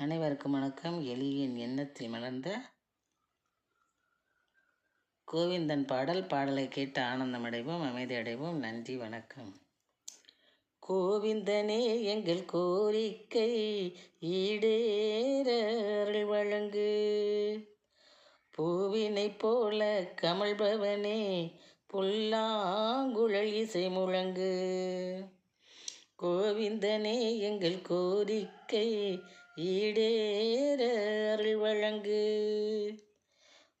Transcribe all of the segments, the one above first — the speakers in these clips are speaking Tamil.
அனைவருக்கும் வணக்கம். எளியின் எண்ணத்தில் மலர்ந்த கோவிந்தன் பாடல். பாடலை கேட்டு ஆனந்தம் அடைவோம் அமைதி அடைவோம். நன்றி வணக்கம். கோவிந்தனே எங்கள் கோரிக்கை ஈடேற வழங்கு. பூவினை போல கமல்பவனே புல்லாங்குழல் இசை முழங்கு. கோவிந்தனே எங்கள் கோரிக்கை ஈடேற அருள் வழங்கு.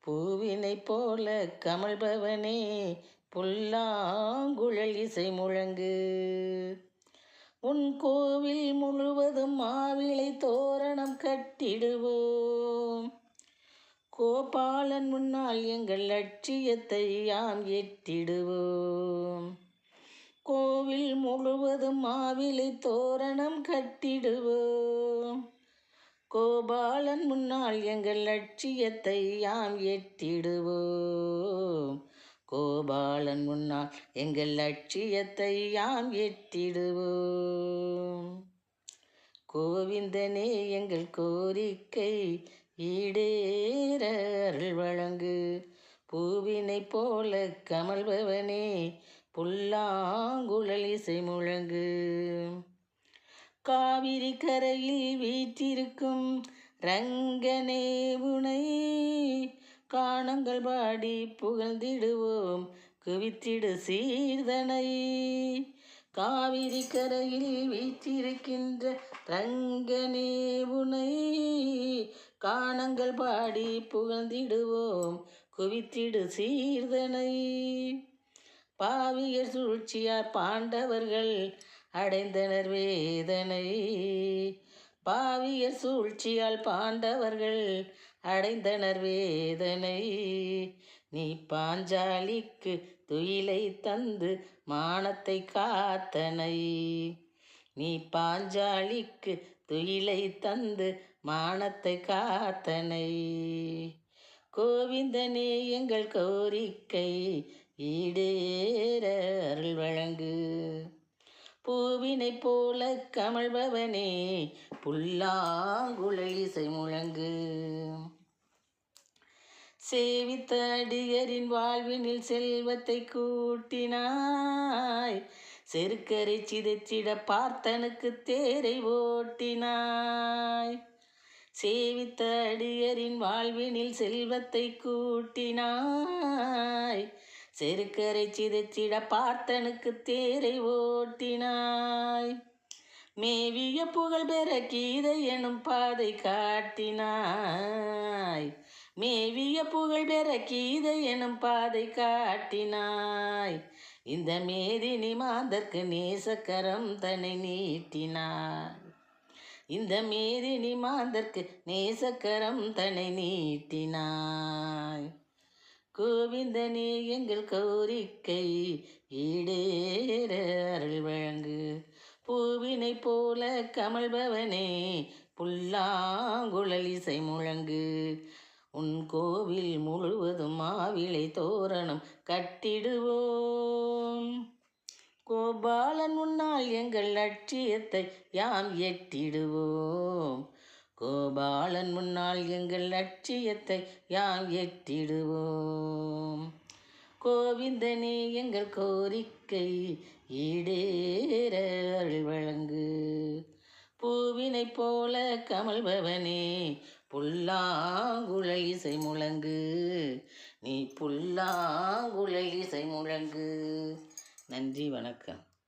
பூவினை போல கமல்பவனே புல்லாங்குழல் இசை முழங்கு. உன் கோவில் முழுவதும் மாவிளை தோரணம் கட்டிடுவோம். கோபாலன் முன்னால் எங்கள் லட்சியத்தை யாம் எட்டிடுவோம் கோவில் முழுவதும் மாவிலை தோரணம் கட்டிடுவோம். கோபாலன் முன்னால் எங்கள் லட்சியத்தை யாம் எட்டிடுவோம் கோபாலன் முன்னால் எங்கள் லட்சியத்தை யாம் எட்டிடுவோம் கோவிந்தனே எங்கள் கோரிக்கை ஈடேற அருள் வழங்கு. பூவினை போல கமல்பவனே புல்லாங்குழல் இசை முழங்கு. காவிரி கரையில் வீற்றிருக்கும் ரங்கனே உனை காணங்கள் பாடி புகழ்ந்திடுவோம். குவித்திடு சீர்தனை. காவிரி கரையில் வீற்றிருக்கின்ற ரங்கனே உனை காணங்கள் பாடி புகழ்ந்திடுவோம். குவித்திடு சீர்தனை. பாவியர் சூழ்ச்சியார் பாண்டவர்கள் அடைந்தனர் வேதனை. பாவியர் சூழ்ச்சியால் பாண்டவர்கள் அடைந்தனர் வேதனை. நீ பாஞ்சாலிக்கு துயிலை தந்து மானத்தை காத்தனை. நீ பாஞ்சாலிக்கு துயிலை தந்து மானத்தை காத்தனை. கோவிந்தனே எங்கள் கோரிக்கை ஈடேற அருள் வழங்கு. பூவினை போல கமழ்பவனே புல்லாங்குழல் இசை முழங்கு. சேவித்த அடியரின் வாழ்வினில் செல்வத்தை கூட்டினாய் செருக்கரை சிதைச்சிட பார்த்தனுக்கு தேரை ஓட்டினாய். சேவித்த அடியரின் வாழ்வினில் செல்வத்தை கூட்டினாய் செருக்கரை சிதைச்சிட பார்த்தனுக்கு தேரை ஓட்டினாய். மேவிய புகழ் பெற கீதை எனும் பாதை காட்டினாய். மேவிய புகழ் பெற கீதை எனும் பாதை காட்டினாய். இந்த மேதினி மாந்தற்கு நேசக்கரம் தன்னை நீட்டினாய். இந்த மேதினி மாந்தற்கு நேசக்கரம் தன்னை நீட்டினாய். கோவிந்தனே எங்கள் கோரிக்கை ஈடேற அருள் வழங்கு. பூவினை போல கமல்பவனே புல்லாங்குழல் இசை முழங்கு. உன் கோவில் முழுவதும் மாவிளை தோரணம் கட்டிடுவோம். கோபாலன் உன்னால் எங்கள் லட்சியத்தை யாம் எட்டிடுவோம். கோபாலன் முன்னால் எங்கள் லட்சியத்தை யாம் எட்டிடுவோம் கோவிந்தனே எங்கள் கோரிக்கை ஈடேற அருள் வழங்கு. பூவினை போல கமல்பவனே புல்லாங்குழல் இசை முழங்கு. நீ புல்லாங்குழல் இசை முழங்கு. நன்றி வணக்கம்.